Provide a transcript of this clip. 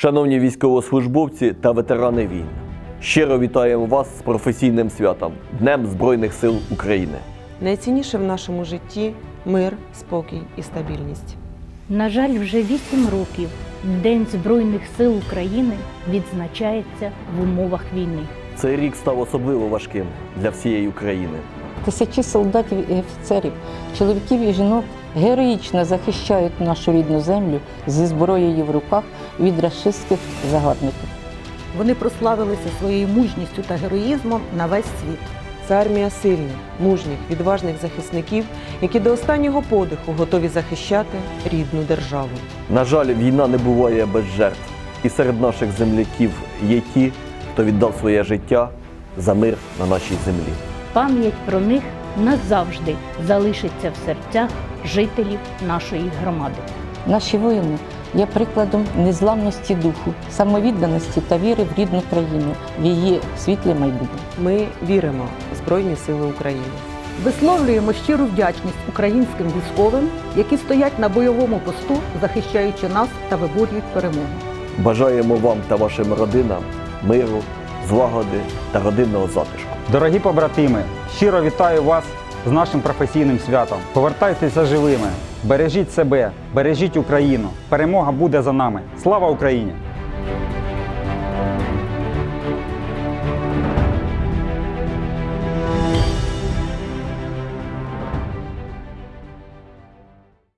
Шановні військовослужбовці та ветерани війн, щиро вітаємо вас з професійним святом Днем Збройних сил України. Найцінніше в нашому житті мир, спокій і стабільність. На жаль, вже вісім років День Збройних сил України відзначається в умовах війни. Цей рік став особливо важким для всієї України. Тисячі солдатів і офіцерів, чоловіків і жінок героїчно захищають нашу рідну землю зі зброєю в руках від рашистських загарбників. Вони прославилися своєю мужністю та героїзмом на весь світ. Це армія сильних, мужніх, відважних захисників, які до останнього подиху готові захищати рідну державу. На жаль, війна не буває без жертв, і серед наших земляків є ті, хто віддав своє життя за мир на нашій землі. Пам'ять про них назавжди залишиться в серцях жителів нашої громади. Наші воїни є прикладом незламності духу, самовідданості та віри в рідну країну, в її світле майбутнє. Ми віримо в Збройні Сили України. Висловлюємо щиру вдячність українським військовим, які стоять на бойовому посту, захищаючи нас та виборюють перемогу. Бажаємо вам та вашим родинам миру, злагоди та родинного затишку. Дорогі побратими, щиро вітаю вас з нашим професійним святом. Повертайтеся живими, бережіть себе, бережіть Україну. Перемога буде за нами. Слава Україні!